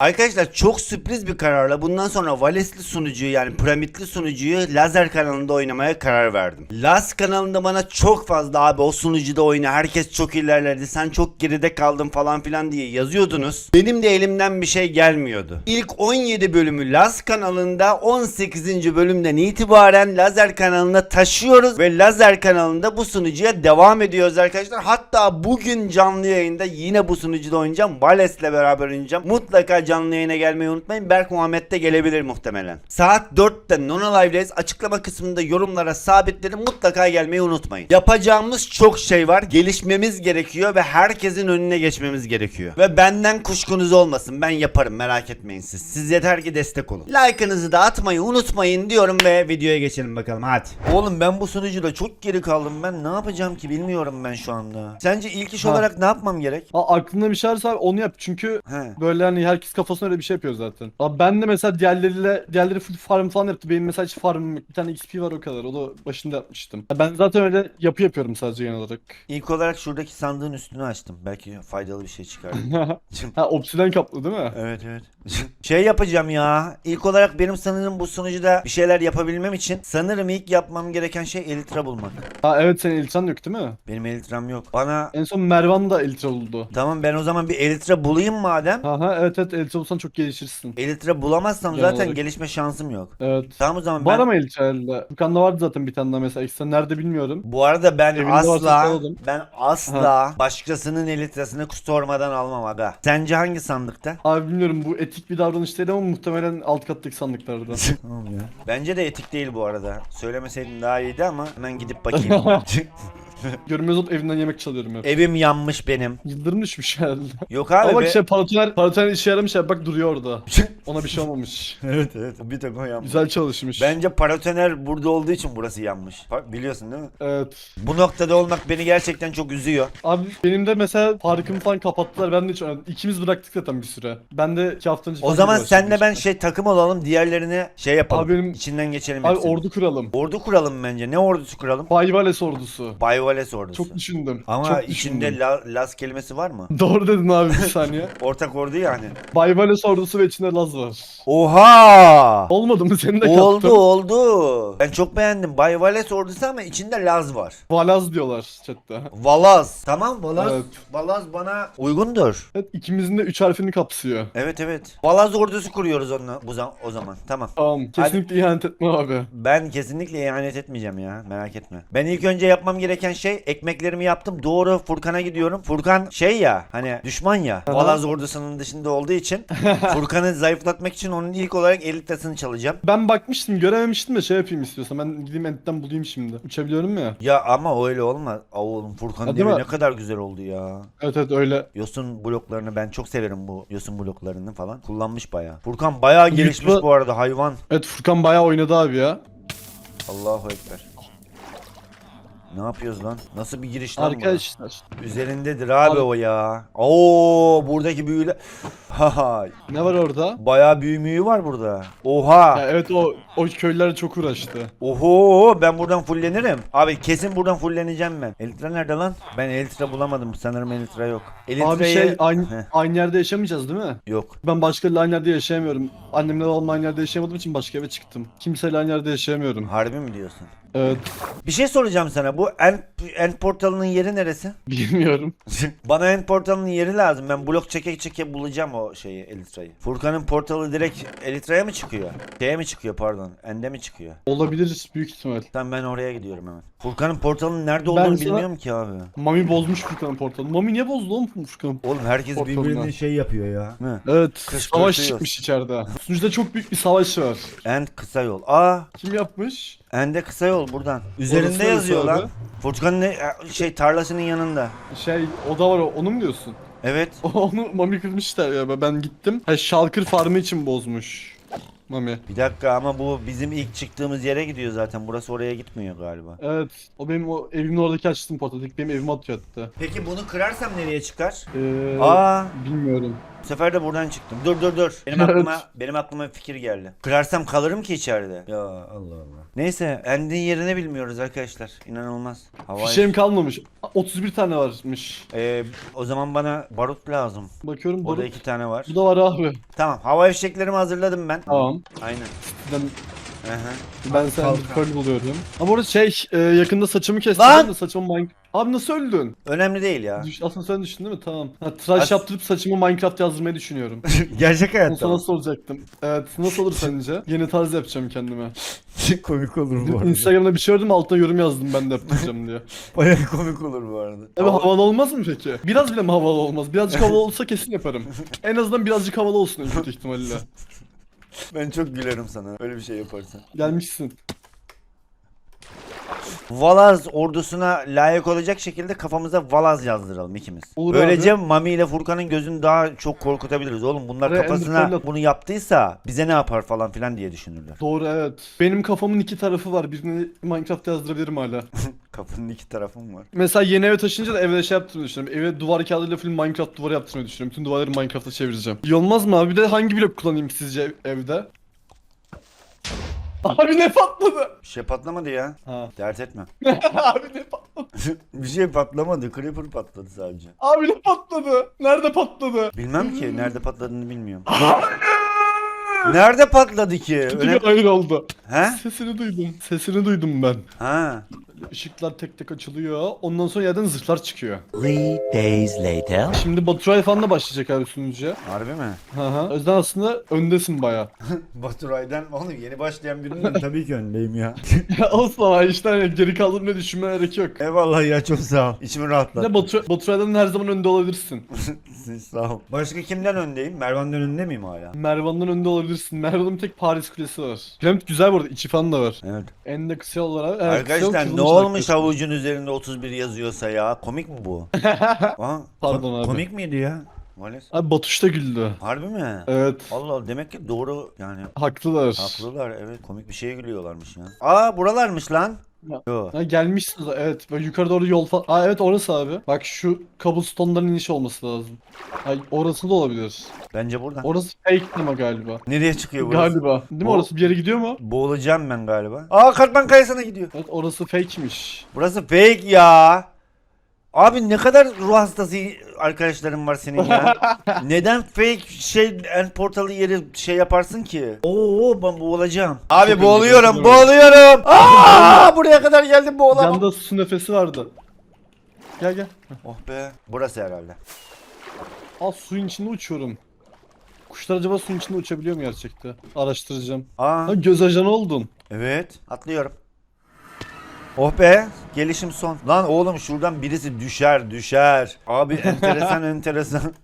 Arkadaşlar çok sürpriz bir kararla bundan sonra Valesli sunucuyu yani piramitli sunucuyu Lazer kanalında oynamaya karar verdim. Laz kanalında bana çok fazla abi o sunucuda oyna herkes çok ilerledi sen çok geride kaldın falan filan diye yazıyordunuz. Benim de elimden bir şey gelmiyordu. İlk 17 bölümü Laz kanalında 18. bölümden itibaren Lazer kanalına taşıyoruz ve Lazer kanalında bu sunucuya devam ediyoruz arkadaşlar. Hatta bugün canlı yayında yine bu sunucuda oynayacağım. Vales'le beraber oynayacağım. Mutlaka canlı yayına gelmeyi unutmayın. Berk Muhammed de gelebilir muhtemelen. Saat 4'te Nona Live'deyiz. Açıklama kısmında yorumlara sabitledim. Mutlaka gelmeyi unutmayın. Yapacağımız çok şey var. Gelişmemiz gerekiyor ve herkesin önüne geçmemiz gerekiyor. Ve benden kuşkunuz olmasın. Ben yaparım merak etmeyin siz. Siz yeter ki destek olun. Like'ınızı da atmayı unutmayın diyorum ve videoya geçelim bakalım hadi. Oğlum ben bu sunucuda çok geri kaldım. Ben ne yapacağım ki bilmiyorum ben şu anda. Sence ilk iş Ha. olarak ne yapmam gerek? Ha, aklında bir şey varsa abi onu yap çünkü He. böyle hani herkes kafasına öyle bir şey yapıyor zaten. Abi ben de mesela diğerleriyle diğerleri full farm falan yaptı. Benim mesela hiç farmım yok. Bir tane XP var o kadar. O da başında yapmıştım. Ya Ben zaten öyle yapı yapıyorum sadece genel olarak. İlk olarak şuradaki sandığın üstünü açtım. Belki faydalı bir şey çıkar. ha obsidian kaplı değil mi? evet evet. şey yapacağım ya. İlk olarak benim sanırım bu sunucuda bir şeyler yapabilmem için sanırım ilk yapmam gereken şey elitra bulmak. Ha evet senin elitran yok değil mi? Benim elitram yok. Bana En son Mervan da elitra oldu. tamam ben o zaman bir elitra bulayım madem. Ha ha evet evet elitra olsan çok gelişirsin. Elitra bulamazsam Genel zaten olarak. gelişme şansım yok. Evet. Tamam o zaman Var ben ama elitra elde. Furkan'da vardı zaten bir tane daha mesela. Ekstra nerede bilmiyorum. bu arada ben varsa asla soralım. ben asla başkasının elitrasını sormadan almam aga. Sence hangi sandıkta? Abi bilmiyorum bu etik bir davranış değil ama muhtemelen alt kattaki sandıklarda. Bence de etik değil bu arada. Söylemeseydim daha iyiydi ama hemen gidip bakayım. Görmez olup evinden yemek çalıyorum hep. Evim yanmış benim. Yıldırım düşmüş herhalde. Yok abi Ama bak be- işte paratoner, paratoner işe yaramış ya bak duruyor orada. Ona bir şey olmamış. evet evet bir tek o yanmış. Güzel çalışmış. Bence paratoner burada olduğu için burası yanmış. Pa- Biliyorsun değil mi? Evet. Bu noktada olmak beni gerçekten çok üzüyor. Abi benim de mesela farkımı falan kapattılar. Ben de hiç oynadım. İkimiz bıraktık zaten bir süre. Ben de iki hafta önce O falan zaman başladım senle ben işte. şey takım olalım diğerlerini şey yapalım. Abi benim- İçinden geçelim Abi hepsini. ordu kuralım. Ordu kuralım bence. Ne ordusu kuralım? Bayvales ordusu. Bayvales ordusu. Çok düşündüm. Ama Çok içinde düşündüm. la- Laz kelimesi var mı? Doğru dedin abi bir saniye. Ortak ordu yani. Bayvales ordusu ve içinde Laz var. Oha! Olmadı mı? Seni de oldu kattım. oldu. Ben çok beğendim. Bayvales ordusu ama içinde Laz var. Valaz diyorlar chatte. Valaz. Tamam Valaz. Evet. Valaz bana uygundur. Evet ikimizin de üç harfini kapsıyor. Evet evet. Valaz ordusu kuruyoruz onunla bu zam- o zaman. Tamam. Tamam. Kesinlikle ihanet etme abi. Ben kesinlikle ihanet etmeyeceğim ya. Merak etme. Ben ilk önce yapmam gereken şey ekmeklerimi yaptım. Doğru Furkan'a gidiyorum. Furkan şey ya hani düşman ya. Aha. Valaz ordusunun dışında olduğu için Furkan'ı zayıflatmak için onun ilk olarak elitasını çalacağım. Ben bakmıştım görememiştim de şey yapayım istiyorsan. Ben gideyim editten bulayım şimdi. Uçabiliyorum ya. Ya ama öyle olmaz. Aa oğlum Furkan'ın Ha, değil evi mi? ne kadar güzel oldu ya. Evet evet öyle. Yosun bloklarını ben çok severim bu yosun bloklarını falan. Kullanmış bayağı. Furkan bayağı gelişmiş Yutma- bu arada hayvan. Evet Furkan bayağı oynadı abi ya. Allahu ekber. Ne yapıyoruz lan? Nasıl bir giriş lan bu? Arkadaşlar. Üzerindedir abi, Abi- o ya. Oo buradaki büyüler. Haha. Ne var orada? Bayağı büyü müyü var burada. Oha. Ya evet o o köylüler çok uğraştı. Oho ben buradan fullenirim. Abi kesin buradan fulleneceğim ben. Elitra nerede lan? Ben Elitra bulamadım. Sanırım Elitra yok. Elitra'yı... Abi şey aynı, aynı yerde yaşamayacağız değil mi? yok. Ben başkalarıyla aynı yerde yaşayamıyorum. Annemle babamla aynı yerde yaşayamadığım için başka eve çıktım. Kimseyle aynı yerde yaşayamıyorum. Harbi mi diyorsun? Evet Bir şey soracağım sana. Bu end, end portalının yeri neresi? bilmiyorum. Bana end portalının yeri lazım. Ben blok çeke çeke bulacağım o şeyi Elitra'yı. Furkan'ın portalı direkt Elitra'ya mı çıkıyor? Şeye mi çıkıyor pardon? End'e mi çıkıyor? Olabilir büyük ihtimal. Tamam ben oraya gidiyorum hemen. Furkan'ın portalının nerede olduğunu sana- bilmiyorum ki abi. Mami bozmuş Furkan'ın portalını. Mami niye bozdu oğlum Furkan'ın? Oğlum herkes Portalından. birbirine şey yapıyor ya. Ne? Evet Kışkırtıyor. savaş çıkmış içeride. Sunucuda çok büyük bir savaş var. End kısa yol. Aa, Kim yapmış? End'e kısa yol buradan. Üzerinde neresi yazıyor abi? lan. Furkan'ın ne- şey tarlasının yanında. Şey o da var o, onu mu diyorsun? Evet. Onu Mami kırmışlar ya ben gittim. Ha Şalkır farmı için bozmuş. Mami. Bir dakika ama bu bizim ilk çıktığımız yere gidiyor zaten. Burası oraya gitmiyor galiba. Evet o benim o evimin oradaki açtığım portal. İlk benim evime atıyor hatta. Peki bunu kırarsam nereye çıkar? Ee, Aa, bilmiyorum. Sefer de buradan çıktım. Dur dur dur. Benim aklıma benim aklıma bir fikir geldi. Kırarsam kalırım ki içeride. Ya Allah Allah. Neyse endin yerini bilmiyoruz arkadaşlar. İnanılmaz. Hava Fişeğim kalmamış. 31 tane varmış. Ee, o zaman bana barut lazım. Bakıyorum Burada barut. iki tane var. Bu da var abi. Tamam hava fişeklerimi hazırladım ben. Tamam. Aynen. Ben, Aha. ben sen pearl buluyorum. Ama orada şey e, yakında saçımı kestim Lan! da saçımı mine... Abi nasıl öldün? Önemli değil ya. Düş, aslında sen düştün değil mi? Tamam. Ha, tıraş As- yaptırıp saçımı Minecraft yazdırmayı düşünüyorum. Gerçek Onu hayatta. sana soracaktım. Evet nasıl olur sence? Yeni tarz yapacağım kendime. komik olur Instagram'da bir şey gördüm altına yorum yazdım ben de yapacağım diye. Baya komik olur bu arada. Evet havalı olmaz mı peki? Biraz bile mi havalı olmaz? Birazcık havalı olsa kesin yaparım. En azından birazcık havalı olsun en kötü ihtimalle. Ben çok gülerim sana öyle bir şey yaparsan. Gelmişsin. Valaz ordusuna layık olacak şekilde kafamıza Valaz yazdıralım ikimiz. Olur Böylece Mami ile Furkan'ın gözünü daha çok korkutabiliriz. Oğlum bunlar Ve kafasına bunu yaptıysa bize ne yapar falan filan diye düşünürler. Doğru evet. Benim kafamın iki tarafı var. Birini Minecraft yazdırabilirim hala. Kapının iki tarafı mı var? Mesela yeni eve taşınınca da evde şey yaptırmayı düşünüyorum. Eve duvar kağıdıyla full Minecraft duvarı yaptırmayı düşünüyorum. Bütün duvarları Minecraft'a çevireceğim. İyi olmaz mı abi? Bir de hangi blok kullanayım sizce ev- evde? Abi ne patladı? Bir şey patlamadı ya. Ha. Dert etme. abi ne patladı? bir şey patlamadı. Creeper patladı sadece. Abi ne patladı? Nerede patladı? Bilmem ki nerede patladığını bilmiyorum. nerede patladı ki? Öyle... bir hayır oldu. He? Sesini duydum. Sesini duydum ben. Ha. Işıklar tek tek açılıyor. Ondan sonra yerden zırhlar çıkıyor. Three days later. Şimdi Baturay falan da başlayacak abi sunucuya. Harbi mi? Hı hı. O yüzden aslında öndesin baya. Baturay'dan oğlum yeni başlayan birinin tabii ki öndeyim ya. ya olsun ama işte hani geri kaldırmaya düşünmeye gerek yok. Eyvallah ya çok sağ ol. İçimi Bir rahatlattı. de Batu Baturay'dan her zaman önde olabilirsin. Siz sağ ol. Başka kimden öndeyim? Mervan'dan önde miyim hala? Mervan'dan önde olabilirsin. Mervan'ın bir tek Paris Kulesi var. Piramit güzel bu arada. içi falan da var. Evet. En de kısa olarak. Arkadaşlar ne olmuş havucun üzerinde 31 yazıyorsa ya? Komik mi bu? Aa, Pardon abi. Komik miydi ya? Vales. Abi Batuş da güldü. Harbi mi? Evet. Allah Allah demek ki doğru yani. Haklılar. Haklılar evet komik bir şeye gülüyorlarmış ya. Aa buralarmış lan. Ya. Yo. Ha, gelmişsiniz evet böyle yukarı doğru yol falan. Aa evet orası abi. Bak şu cobblestone'ların iniş olması lazım. Ay orası da olabilir. Bence buradan. Orası fake ama galiba. Nereye çıkıyor burası? Galiba. Değil mi O- orası bir yere gidiyor mu? Boğulacağım ben galiba. Aa Katman Kayası'na gidiyor. Evet orası fake'miş. Burası fake ya. Abi ne kadar ruh hastası arkadaşlarım var senin ya. Neden fake şey en portalı yeri şey yaparsın ki? Oo ben boğulacağım. Abi Çok boğuluyorum, boğuluyorum. Aa buraya kadar geldim boğulamam. Yanda su nefesi vardı. Gel gel. Oh be. Burası herhalde. Aa suyun içinde uçuyorum. Kuşlar acaba suyun içinde uçabiliyor mu gerçekten? Araştıracağım. Aa Ha göz ajanı oldun. evet atlıyorum. Oh be gelişim son. Lan oğlum şuradan birisi düşer düşer. Abi enteresan enteresan.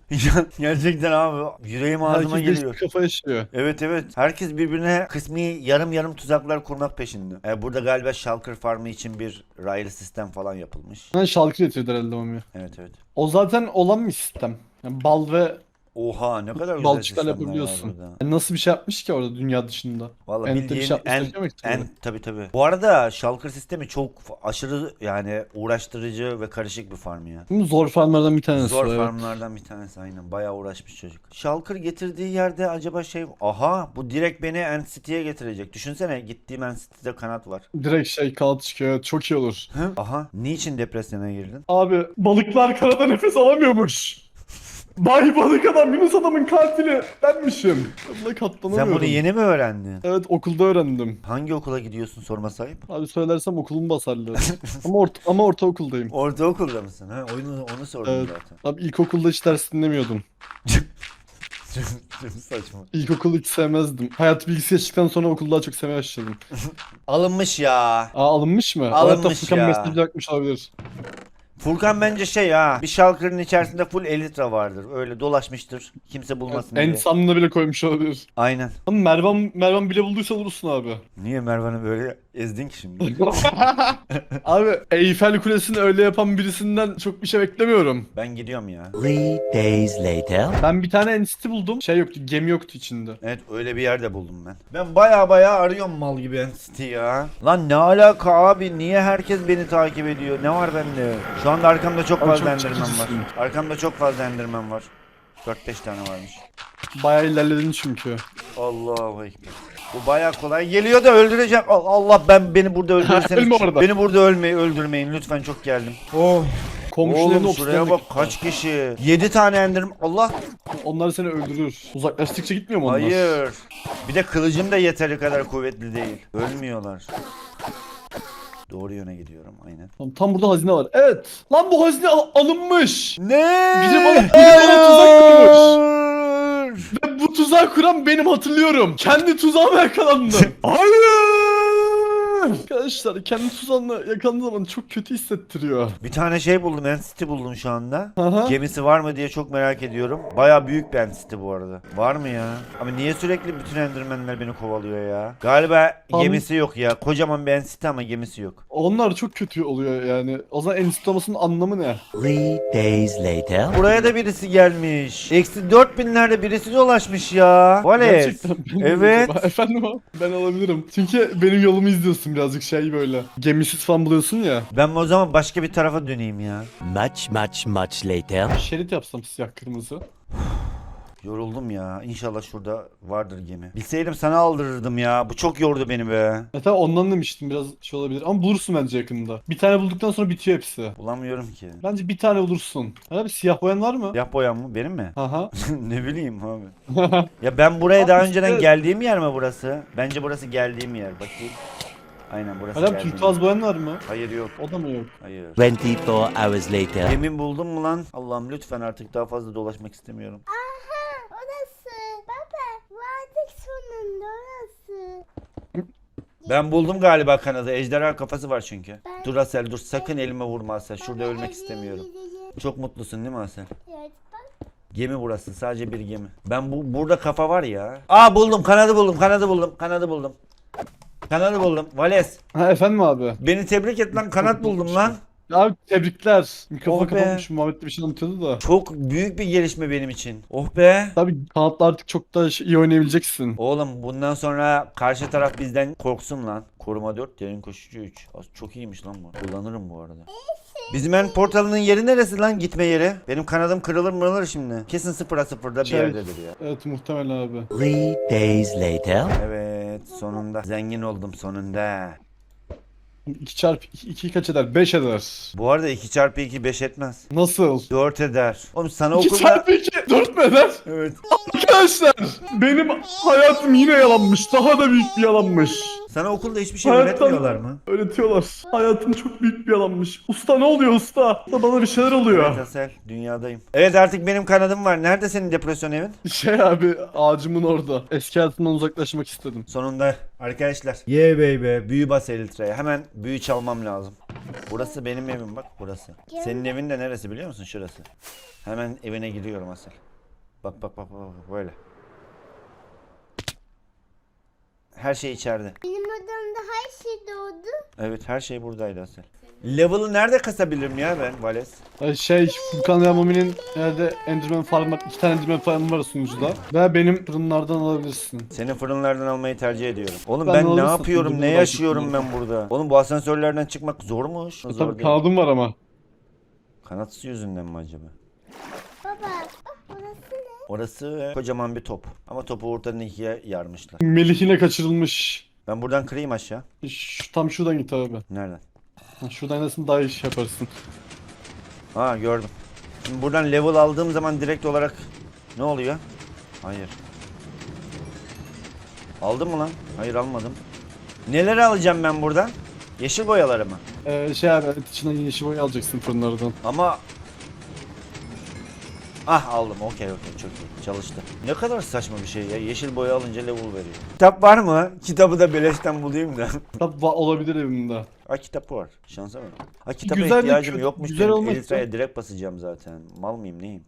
Gerçekten abi yüreğim ağzıma Herkes geliyor. kafa yaşıyor. Evet evet. Herkes birbirine kısmi yarım yarım tuzaklar kurmak peşinde. E, burada galiba Shulker Farmı için bir raylı sistem falan yapılmış. Ben şalkır getirdi herhalde mami. Evet evet. O zaten olan bir sistem. Yani bal ve Oha ne kadar güzel balçıklar sistemler var yapabiliyorsun. burada. Yani nasıl bir şey yapmış ki orada dünya dışında? Ente bir bildiğin şey yapmış en, demek en tabi tabi. Bu arada Shulker sistemi çok f- aşırı yani uğraştırıcı ve karışık bir farm ya. Zor farmlardan bir tanesi. Zor evet. farmlardan bir tanesi aynen. Bayağı uğraşmış çocuk. Shulker getirdiği yerde acaba şey... Aha bu direkt beni End City'ye getirecek. Düşünsene gittiğim End City'de kanat var. Direkt şey kağıt çıkıyor. evet, Çok iyi olur. Hı? Aha niçin depresyona girdin? Abi balıklar karada nefes alamıyormuş. Bay balık adam Yunus adamın katili benmişim. Buna katlanamıyorum. Sen bunu yeni mi öğrendin? Evet okulda öğrendim. Hangi okula gidiyorsun sorma sahip? Abi söylersem okulumu basarlar. ama orta, ama ortaokuldayım. Ortaokulda mısın? Ha, oyunu onu sordum Evet. zaten. Abi ilkokulda hiç ders dinlemiyordum. Çok saçma. İlkokulu hiç sevmezdim. Hayat bilgisi geçtikten sonra okulu daha çok sevmeye başladım. Alınmış ya. Aa alınmış mı? Alınmış o Furkan ya. mesaj bırakmış olabilir. Furkan bence şey ha. Bir şalkırın içerisinde full elitra vardır. Öyle dolaşmıştır. Kimse bulmasın en diye. sanına bile koymuş olabilir. Aynen. Ama Mervan, Mervan bile bulduysa vurursun abi. Niye Mervan'ı böyle ezdin ki şimdi? abi Eyfel Kulesi'ni öyle yapan birisinden çok bir şey beklemiyorum. Ben gidiyorum ya. Three days later. Ben bir tane entity buldum. Şey yoktu, gemi yoktu içinde. Evet öyle bir yerde buldum ben. Ben baya baya arıyorum mal gibi entity ya. Lan ne alaka abi? Niye herkes beni takip ediyor? Ne var bende? Şu anda arkamda çok Abi fazla çok enderman var. çekicisin. Arkamda çok fazla enderman var. 4-5 tane varmış. Bayağı ilerledin çünkü. Allahu ekber. Bu bayağı kolay geliyor da öldüreceğim. Al- Allah ben beni burada öldürürseniz. Ölme orada. Beni burada ölmeyi öldürmeyin lütfen çok geldim. Oh. Komşuların Oğlum şuraya bak kaç kişi. 7 tane endirim. Allah. Onlar seni öldürür. Uzaklaştıkça gitmiyor mu onlar? Hayır. Bir de kılıcım da yeteri kadar kuvvetli değil. Ölmüyorlar. Doğru yöne gidiyorum aynen. Tam, tam burada hazine var. Evet. Lan bu hazine al- alınmış. Ne? Biri bana- biri bana tuzak kurmuş. Tuzağı kuran benim hatırlıyorum. Kendi tuzağıma yakalandım. Hayır. Arkadaşlar kendi tuzağına yakalandığı zaman çok kötü hissettiriyor. Bir tane şey buldum. Entity buldum şu anda. Aha. Gemisi var mı diye çok merak ediyorum. Baya büyük bir entity bu arada. Var mı ya? Ama niye sürekli bütün endermenler beni kovalıyor ya? Galiba Tam- gemisi yok ya. Kocaman bir entity ama gemisi yok. Onlar çok kötü oluyor yani. O zaman en olmasının anlamı ne? Three days later. Buraya da birisi gelmiş. Eksi 4000'lerde birisi dolaşmış ya. Vales. Gerçekten ben de Evet. acaba- Efendim abi ben alabilirim. Çünkü benim yolumu izliyorsun birazcık şey böyle. Gemisiz falan buluyorsun ya. Ben o zaman başka bir tarafa döneyim ya. Much, much, much later. Şerit yapsam siyah kırmızı. Yoruldum ya. İnşallah şurada vardır gemi. Bilseydim sana aldırırdım ya. Bu çok yordu beni be. E tabi ondan demiştim biraz şey olabilir ama bulursun bence yakında. Bir tane bulduktan sonra bitiyor hepsi. Bulamıyorum ki. Bence bir tane bulursun. Abi siyah boyan var mı? Siyah boyan mı? Benim mi? Aha. ne bileyim abi. Ya ben buraya daha önceden geldiğim yer mi burası? Bence burası geldiğim yer. Bakayım. Aynen burası Hala geldiğim turkuaz boyan var mı? Hayır yok. O da mı yok? Hayır. 24 hours later. Gemi buldum mu lan? Allah'ım lütfen artık daha fazla dolaşmak istemiyorum. Aha orası. Baba vardık sonunda orası. Ben buldum galiba kanadı. Ejderha kafası var çünkü. Ben- Dur Asel dur sakın elime vurma Asel. Şurada Baba, ölmek evine istemiyorum. gideceğim. Çok mutlusun değil mi Asel? Evet bak. Gemi burası. Sadece bir gemi. Ben bu burada kafa var ya. Aa buldum. Kanadı buldum. Kanadı buldum. Kanadı buldum. Kanadı buldum. Vales. Ha efendim abi. Beni tebrik et lan. Kanat buldum lan. Abi tebrikler. Mikrofon Oh be. kapatmış Muhammed de bir şey anlatıyordu da. Çok büyük bir gelişme benim için. Oh be. Tabi kanatla artık çok da iyi oynayabileceksin. Oğlum bundan sonra karşı taraf bizden korksun lan. Koruma 4, derin koşucu 3. Az çok iyiymiş lan bu. Kullanırım bu arada. Bizim en portalının yeri neresi lan gitme yeri? Benim kanadım kırılır mırılır şimdi. Kesin sıfıra sıfırda bir Şey- yerdedir ya. Evet muhtemelen abi. Three days later. Evet sonunda. Zengin oldum sonunda. 2 çarpı 2 kaç eder? 5 eder. Bu arada 2 çarpı 2 5 etmez. Nasıl? 4 eder. Oğlum sana 2 okulda... çarpı 2 4 mü eder? Evet. Arkadaşlar benim hayatım yine yalanmış. Daha da büyük bir yalanmış. Sana okulda hiçbir şey Hayatım- öğretmiyorlar mı? Öğretiyorlar. Hayatım çok büyük bir yalanmış. Usta ne oluyor usta? Usta bana bir şeyler Evet oluyor. Asel dünyadayım. Evet artık benim kanadım var. Nerede senin depresyon evin? Şey abi ağacımın orada. Eski hayatımdan uzaklaşmak istedim. Sonunda arkadaşlar. Ye baby. Büyü bas elitreye. Hemen büyü çalmam lazım. Burası benim evim bak burası. Senin evin de neresi biliyor musun? Şurası. Hemen evine giriyorum Asel. Bak bak bak bak bak, böyle. Her şey içeride. Benim odamda her şey doğdu. Evet her şey buradaydı Asel. Level'ı nerede kasabilirim ya ben Vales? Ay Şey Furkan ve Mami'nin nerede Enderman Farm var. İki tane Enderman Farm var sunucuda. Ve benim fırınlardan alabilirsin. Seni fırınlardan almayı tercih ediyorum. Oğlum Ben ben, ne yapıyorum, ne yaşıyorum ben burada? Oğlum bu asansörlerden çıkmak zormuş. Zor E, tabii değil. kanadım var ama. Kanatsız yüzünden mi acaba? Baba orası kocaman bir top. Ama topu ortadan ikiye yarmışlar. Melih'ine kaçırılmış. Ben buradan kırayım aşağı. Şu, tam şuradan git abi. Nereden? Ha, Şuradan nasıl daha iyi iş yaparsın. Ha gördüm. Şimdi buradan level aldığım zaman direkt olarak ne oluyor? Hayır. Aldım mı lan? Hayır almadım. Neleri alacağım ben buradan? Yeşil boyaları mı? Ee, şey abi içinden yeşil boya alacaksın fırınlardan. Ama Ah aldım okey okey çok iyi çalıştı. Ne kadar saçma bir şey ya yeşil boya alınca level veriyor. Kitap var mı? Kitabı da beleşten bulayım da. Kitap va- olabilir evimde. Ha kitap var. Şansa bak. Ha kitapa Güzel bir ihtiyacım kö- yokmuş. güzel benim. olmazsa- Elitra'ya direkt basacağım zaten. Mal mıyım neyim?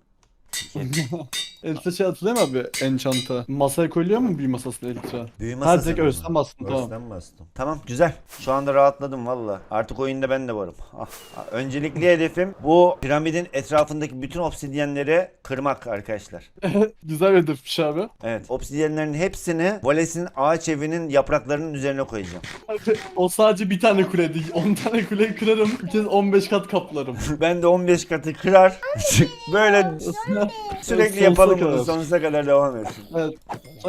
Elitra şey hatırlıyor musun abi? Enchant'a. Masaya koyuluyor mu bir masasına Elitra? Büyü masası direkt mı? örsten bastın tamam. Örsten bastım. Tamam güzel. Şu anda rahatladım valla. Artık oyunda ben de varım. Ah, ah. Öncelikli hedefim bu piramidin etrafındaki bütün obsidyenleri kırmak arkadaşlar. Güzel bir hedefmiş abi. Evet. Obsidyenlerin hepsini Vales'in ağaç evinin yapraklarının üzerine koyacağım. Abi, o sadece bir tane kule değil. 10 tane kuleyi kırarım. Bir kez 15 kat kaplarım. ben de 15 katı kırar. Böyle sürekli Sonsuz bunu kadar. sonsuza kadar devam etsin. Evet.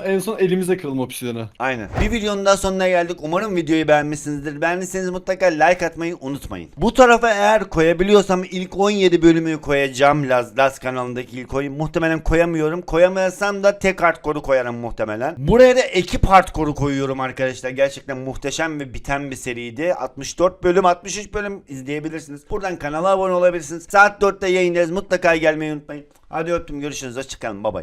En son elimizle kıralım obsidiyeni. Aynen. Bir videonun daha sonuna geldik. Umarım videoyu beğenmişsinizdir. Beğendiyseniz mutlaka like atmayı unutmayın. Bu tarafa eğer koyabiliyorsam ilk 17 bölümü koyacağım Laz, Laz kanalındaki ilk oyun. Muhtemelen koyamıyorum. Koyamayasam da tek hardcore'u koyarım muhtemelen. Buraya da ekip hardcore'u koyuyorum arkadaşlar. Gerçekten muhteşem ve biten bir seriydi. 64 bölüm 63 bölüm izleyebilirsiniz. Buradan kanala abone olabilirsiniz. Saat 4'te yayındayız. Mutlaka gelmeyi unutmayın. Hadi öptüm görüşürüz. Hoşçakalın. Bye.